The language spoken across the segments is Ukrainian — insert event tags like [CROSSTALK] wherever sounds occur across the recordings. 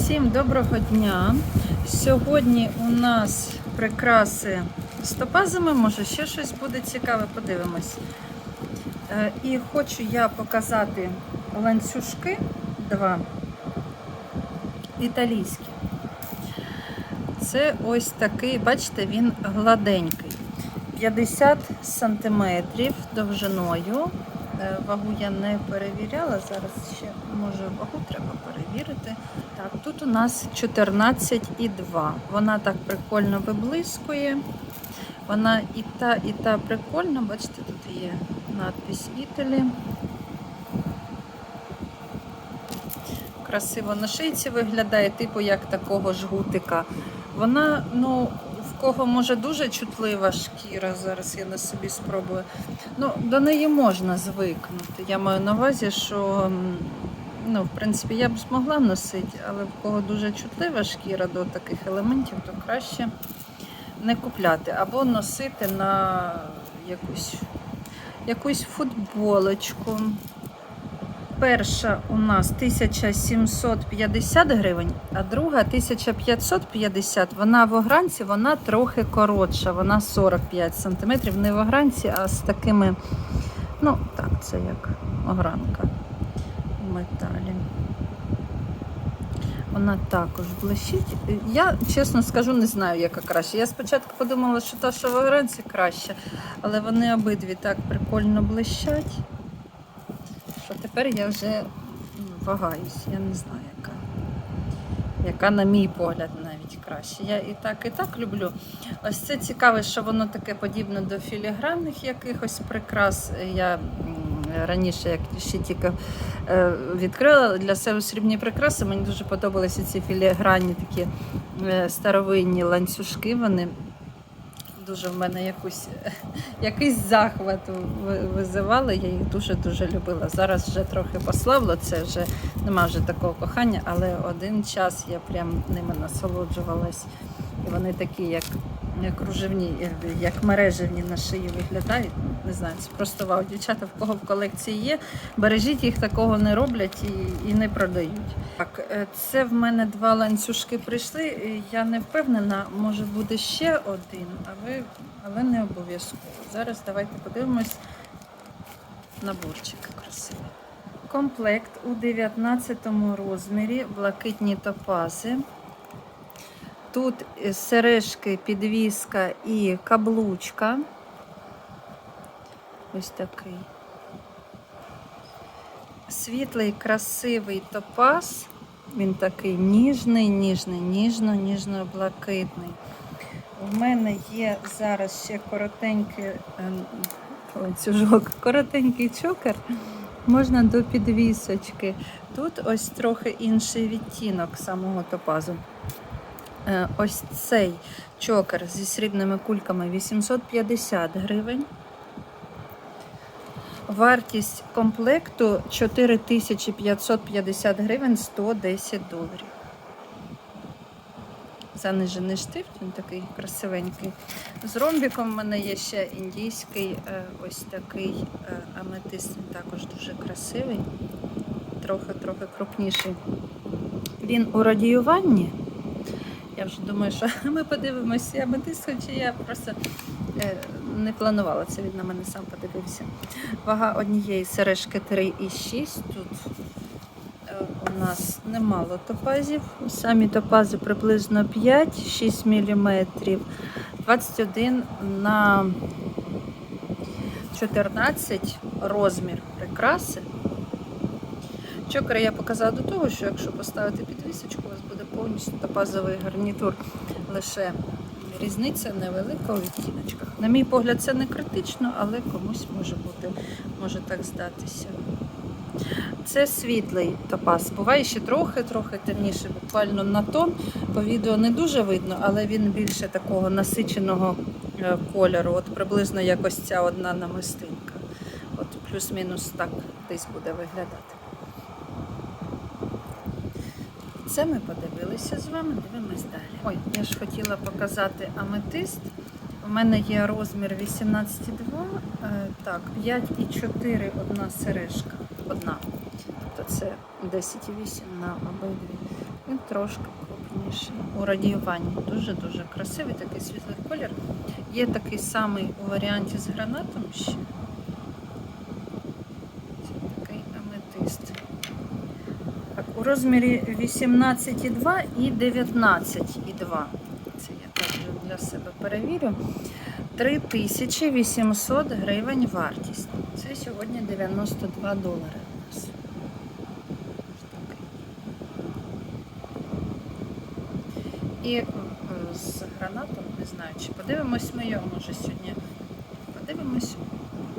Всім доброго дня. Сьогодні у нас прикраси з топазами, може ще щось буде цікаве, подивимось. Е, І хочу я показати ланцюжки два італійські. Це ось такий, бачите, він гладенький. 50 сантиметрів довжиною. Е, Вагу я не перевіряла. Зараз ще може вагу треба перевірити. Так, тут у нас 14,2. Вона так прикольно виблискує. Вона і та, і та прикольна. Бачите, тут є надпись Італі. Красиво на шийці виглядає, типу як такого жгутика. Вона, ну, в кого може дуже чутлива шкіра, зараз я на собі спробую. Ну, до неї можна звикнути. Я маю на увазі, що ну, в принципі я б змогла носити, але в кого дуже чутлива шкіра до таких елементів, то краще не купляти або носити на якусь, якусь футболочку. Перша у нас 1750 гривень, а друга 1550. Вона в огранці, вона трохи коротша, вона 45 сантиметрів. Не в огранці, а з такими, ну так, це як огранка металі. Вона також блищить. Я чесно скажу, не знаю, яка краще. Я спочатку подумала, що та, що в огранці краще, але вони обидві так прикольно блищать що тепер я вже ну, вагаюсь, я не знаю, яка. Яка, на мій погляд, навіть краще. Я і так, і так люблю. Ось це цікаве, що воно таке подібне до філігранних якихось прикрас. Я раніше, як ще тільки е, відкрила для себе срібні прикраси, мені дуже подобалися ці філігранні такі е, старовинні ланцюжки. Вони дуже в мене якусь, [LAUGHS] якийсь захват визивали. Я їх дуже-дуже любила. Зараз вже трохи послабло, це вже нема вже такого кохання, але один час я прям ними насолоджувалась. І вони такі, як кружевні, е, як мережевні на шиї виглядають. Не знаю, це просто вау. Дівчата, в кого в колекції є, бережіть їх такого не роблять і, і не продають. Так, е, це в мене два ланцюжки прийшли. Я не впевнена, може буде ще один, а ви, але не обов'язково. Зараз давайте подивимось наборчик красивий. Комплект у 19 розмірі, блакитні топази. Тут сережки, підвіска і каблучка. Ось такий. Світлий, красивий топаз. Він такий ніжний, ніжний, ніжно, ніжно-блакитний. У мене є зараз ще коротенький ем, ланцюжок, коротенький чокер. Можна до підвісочки. Тут ось трохи інший відтінок самого топазу. Е, Ось цей чокер зі срібними кульками 850 гривень. Вартість комплекту 4550 гривень 110 доларів. Занижений штифт, він такий красивенький. З ромбіком в мене є ще індійський, е, ось такий е, аметист, він також дуже красивий, трохи-трохи крупніший. Він у радіюванні. Я вже думаю, що [LAUGHS] ми подивимося аметист, хоча я просто е, не планувала це, він на мене сам подивився. Вага однієї сережки 3,6. Тут е, у нас немало топазів. Самі топази приблизно 5-6 мм, 21 на 14 розмір прикраси. Чокер я показала до того, що якщо поставити підвісочку, у вас буде повністю топазовий гарнітур. Лише різниця невелика у відтіночках. На мій погляд, це не критично, але комусь може бути, може так здатися. Це світлий топаз. Буває ще трохи-трохи темніше, буквально на тон. По відео не дуже видно, але він більше такого насиченого е, кольору. От приблизно як ось ця одна намистинка. От плюс-мінус так десь буде виглядати. Це ми подивилися з вами, дивимось далі. Ой, я ж хотіла показати аметист. У мене є розмір 18,2, е, так, 5,4 одна сережка. Одна. Тобто це 10,8 на обидві Він трошки крупніший. У радіюванні. Дуже-дуже красивий такий світлий колір. Є такий самий у варіанті з гранатом ще. Це такий аметист. Так, у розмірі 18,2 і 19,2. Це я також для себе перевірю. 3800 гривень вартість. Це сьогодні 92 долари у нас. І е, з гранатом, не знаю, чи подивимось ми його, може сьогодні подивимось.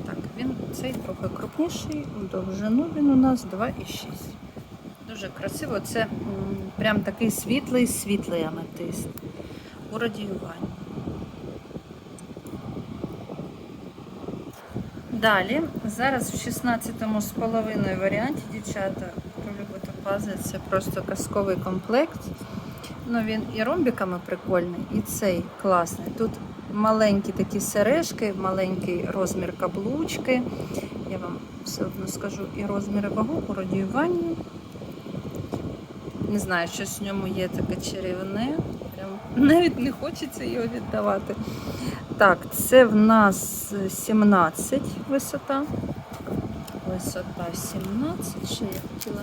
Так, він цей трохи крупніший, у довжину він у нас 2,6. Дуже красиво. Це прям такий світлий, світлий аметист у радіюванні. Далі, зараз в 16-му з половиною варіанті, дівчата, хто любить топази, це просто казковий комплект. Ну, він і ромбіками прикольний, і цей класний. Тут маленькі такі сережки, маленький розмір каблучки. Я вам все одно скажу і розмір і вагу у радіюванні. Не знаю, щось в ньому є таке чарівне. Прям навіть не хочеться його віддавати. Так, це в нас 17 висота. Висота 17, ще я хотіла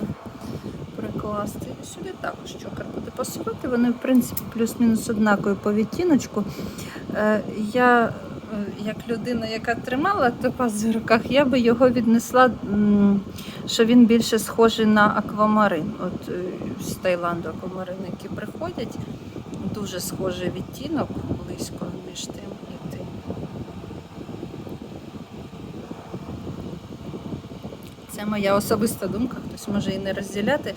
прикласти. Сюди також чокер буде пасувати. Вони, в принципі, плюс-мінус однакові по відтіночку. Е, Я, як людина, яка тримала топаз в руках, я би його віднесла, що він більше схожий на аквамарин. От е, з Таїланду аквамарини, які приходять. Дуже схожий відтінок близько між тим і тим. Це моя особиста думка, хтось може і не розділяти.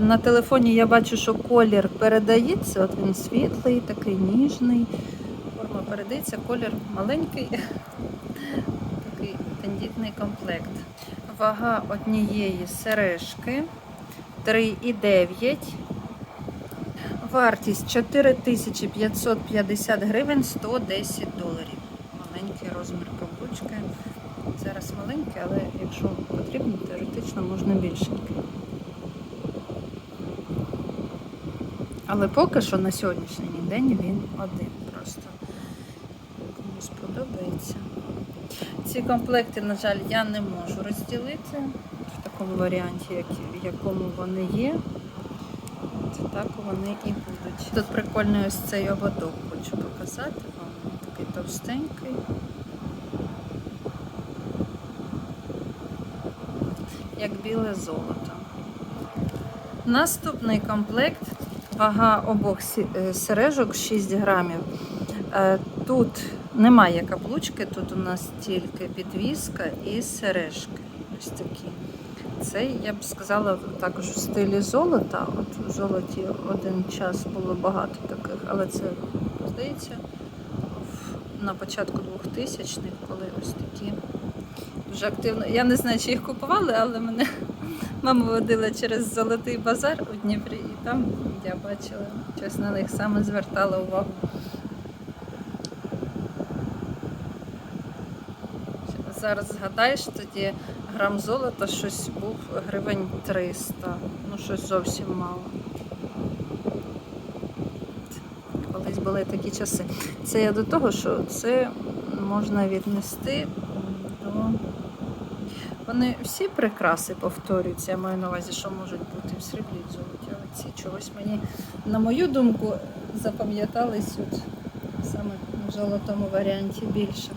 На телефоні я бачу, що колір передається, от він світлий, такий ніжний. Форма передається, колір маленький, такий тендітний комплект. Вага однієї сережки 3,9. Вартість 4550 гривень 110 доларів. Маленький розмір каблучки. Зараз маленький, але якщо потрібно, теоретично можна більшенький. Але поки що на сьогоднішній день він один просто. Ці комплекти, на жаль, я не можу розділити в такому варіанті, як, в якому вони є. Це так вони і будуть. Тут прикольний ось цей ободок хочу показати вам. Такий товстенький. Як біле золото. Наступний комплект. Вага обох е, сережок 6 грамів. Е, Тут немає каблучки, тут у нас тільки підвіска і сережки. Ось такі. Це, я б сказала, також в стилі золота. От в золоті один час було багато таких, але це, здається, на початку 2000-х, коли ось такі дуже активно. Я не знаю, чи їх купували, але мене [LAUGHS] мама водила через золотий базар у Дніпрі, і там я бачила, щось на них саме звертала увагу. Зараз згадаєш, тоді грам золота щось був гривень 300. Ну, щось зовсім мало. Колись були такі часи. Це я до того, що це можна віднести до. Вони всі прикраси повторюються, я маю на увазі, що можуть бути в сріблі золоті. Але ці чогось мені, на мою думку, запам'ятались от саме в золотому варіанті більше.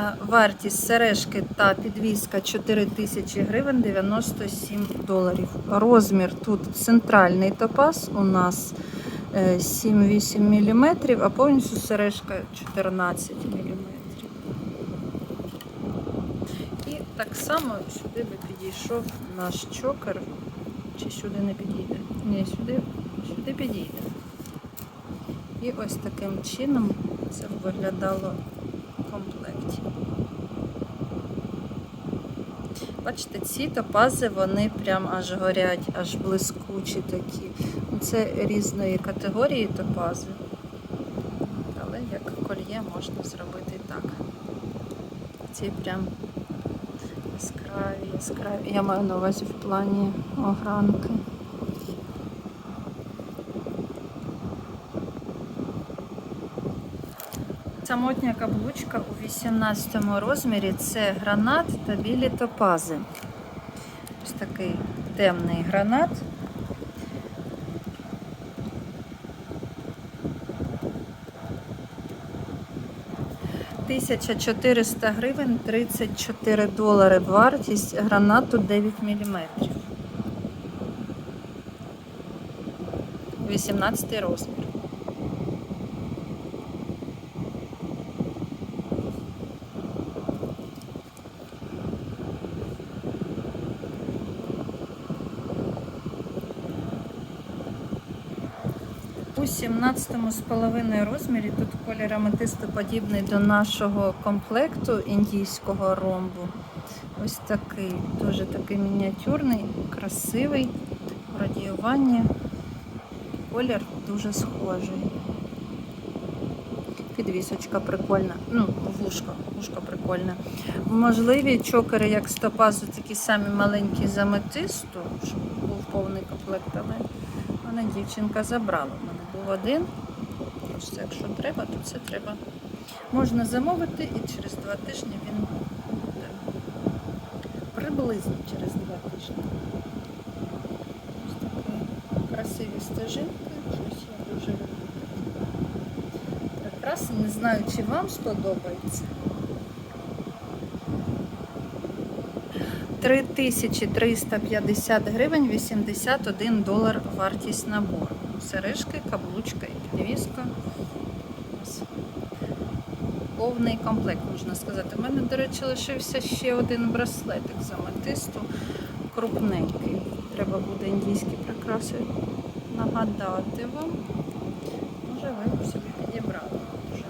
А, Вартість сережки та підвіска 4 тисячі гривень 97 доларів. Розмір тут центральний топаз у нас е, 7-8 мм, а повністю сережка 14 мм. І так само сюди би підійшов наш чокер. Чи сюди не підійде? Ні, сюди, сюди підійде. І ось таким чином це виглядало в комплекті. Бачите, ці топази, вони прям аж горять, аж блискучі такі. Ну, Це різної категорії топази. Але як кольє можна зробити так. Ці прям яскраві, яскраві. Я маю на увазі в плані огранки. Самотня каблучка у 18 розмірі це гранат та білі топази. Ось такий темний гранат. Тисяча 400 гривень, 34 долари вартість гранату 9 мм. 18 розмір. У 17 з половиною розмірі тут колір аметисту подібний до нашого комплекту індійського ромбу. Ось такий, дуже такий мініатюрний, красивий, в радіюванні. Колір дуже схожий. Підвісочка прикольна. Ну, вушко, вушко прикольне. Можливі чокери, як стопазу, такі самі маленькі з аметисту, щоб був повний комплект, але мене дівчинка забрала. Був один. Ось якщо треба, то це треба. Можна замовити і через два тижні він буде. Приблизно через два тижні. Ось такі красиві стежинки. Щось я дуже люблю. Прекрасно, не знаю, чи вам сподобається. 3350 гривень 81 долар вартість набору. Сережки, каблучка і підвіска. Повний комплект, можна сказати. У мене, до речі, лишився ще один браслетик з аметисту, крупненький. Треба буде індійські прикраси нагадати вам. Може, ви собі підібрали. Дуже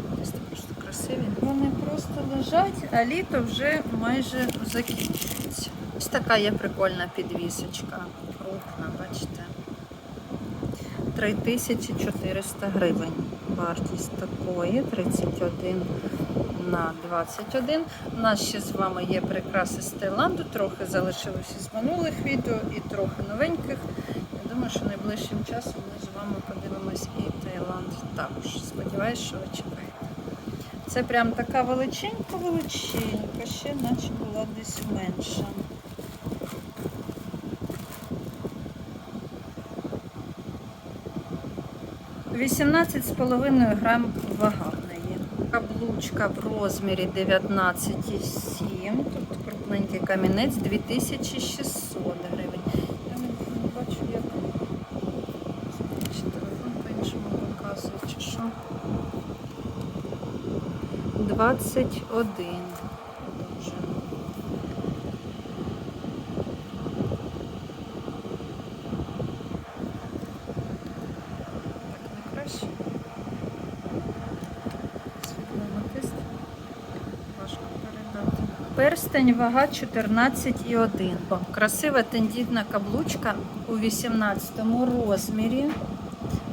просто красиві. Вони просто лежать, а літо вже майже закінчується. Ось така є прикольна підвісочка. Крупна, бачите. 3400 гривень. Вартість такої 31 на 21. У нас ще з вами є прикраси з Таїланду, трохи залишилося з минулих відео і трохи новеньких. Я думаю, що найближчим часом ми з вами подивимось і Таїланд також. Сподіваюсь, що ви чекаєте. Це прям така величенька, величенька, ще наче була десь менша. Вісімнадцять з половиною грам вага в неї. Каблучка в розмірі 19,7. Тут крупненький камінець 2600 гривень. Я не бачу, як чи телефон по-іншому показує, чи що. 21. Продовжуємо. Так не краще. Світло аметист. Важко передати. Перстень вага 14,1. Красива тендітна каблучка у 18 розмірі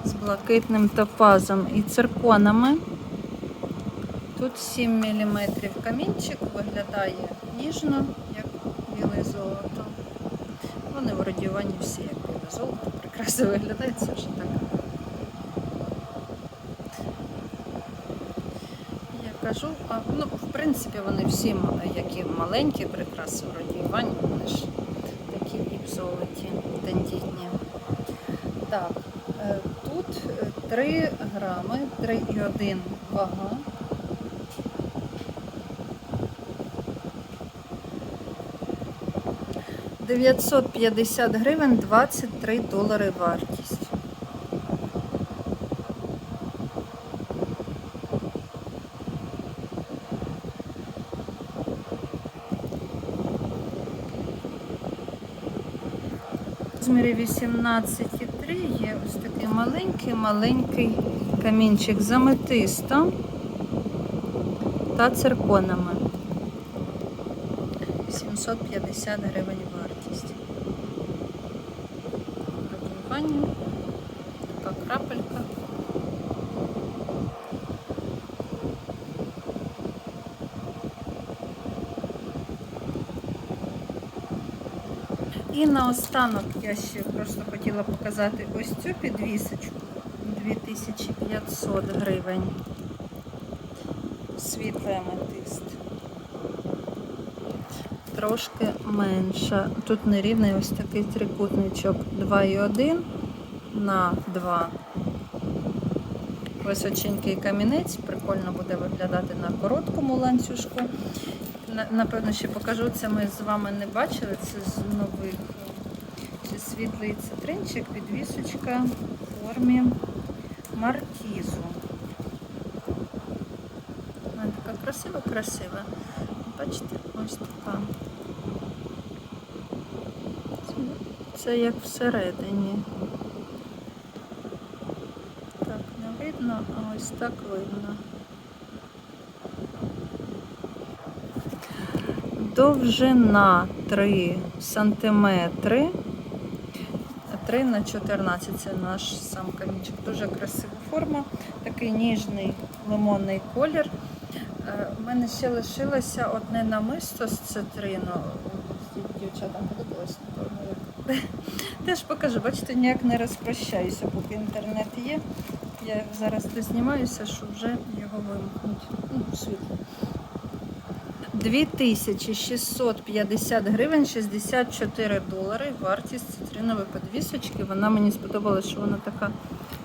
з блакитним топазом і цирконами. Тут 7 мм камінчик виглядає ніжно, як біле золото. Вони в радіюванні всі як біле золото. Прекрасно виглядають, це вже так. Кажу, а, ну, в принципі, вони всі, які маленькі прикраси в радіюванні, вони ж такі і золоті, тендітні. Так, е, тут е, 3 грами, 3,1 вага. Дев'ятсот п'ятдесят гривень, 23 долари вартість. В розмірі 18,3 є ось такий маленький, маленький камінчик з аметистом та цирконами. 750 гривень вартість. Радіювання, така крапелька. І наостанок я ще просто хотіла показати ось цю підвісочку 2500 гривень. світлий аметист. Трошки менша. Тут нерівний ось такий трикутничок 2,1 на 2. Височенький камінець, прикольно буде виглядати на короткому ланцюжку. На- Напевно, ще покажу це. Ми з вами не бачили. Це з нових. Це світлий цитринчик, підвісочка в формі маркізу. Вона така красива, красива. Бачите, ось така. Це як всередині. Так, не видно, а ось так видно. Довжина 3 сантиметри. 3 на 14 це наш сам камінчик. Дуже красива форма, такий ніжний лимонний колір. Е, У мене ще лишилося одне намисто з цитрину. Дівчатам подобалось, напевно. [LAUGHS] Теж покажу, бачите, ніяк не розпрощаюся, поки інтернет є. Я зараз дознімаюся, що вже його вимкнуть. Ну, світло. 2650 гривень 64 долари. Вартість цитринової підвісочки. Вона мені сподобалась, що вона така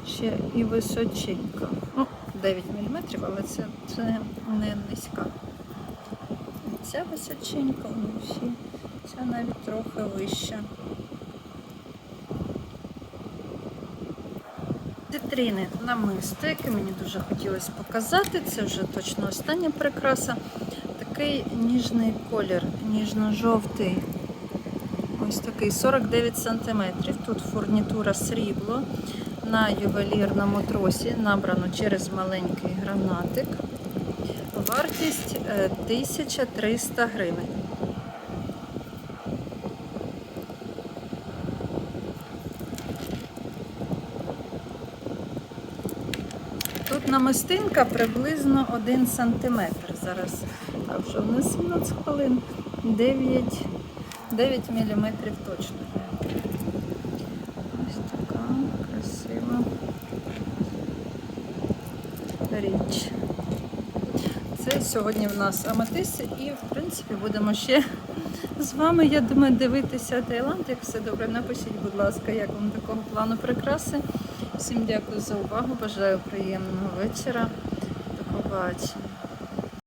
ще і височенька. Ну, 9 мм, але це, це не низька. І Ця височенька, вони всі. Ця навіть трохи вища. Цитрини намисто, яке мені дуже хотілося показати. Це вже точно остання прикраса. Такий ніжний колір, ніжно-жовтий. Ось такий 49 см. Тут фурнітура срібло на ювелірному тросі, набрано через маленький гранатик. Вартість е, 1300 гривень. Тут намистинка приблизно 1 см. Зараз а вже в нас 17 хвилин. 9, 9 мм точно. Ось така красива річ. Це сьогодні в нас аметист і в принципі будемо ще з вами, я думаю, дивитися Таїланд. Як все добре, напишіть, будь ласка, як вам такого плану прикраси. Всім дякую за увагу. Бажаю приємного вечора. До побачення.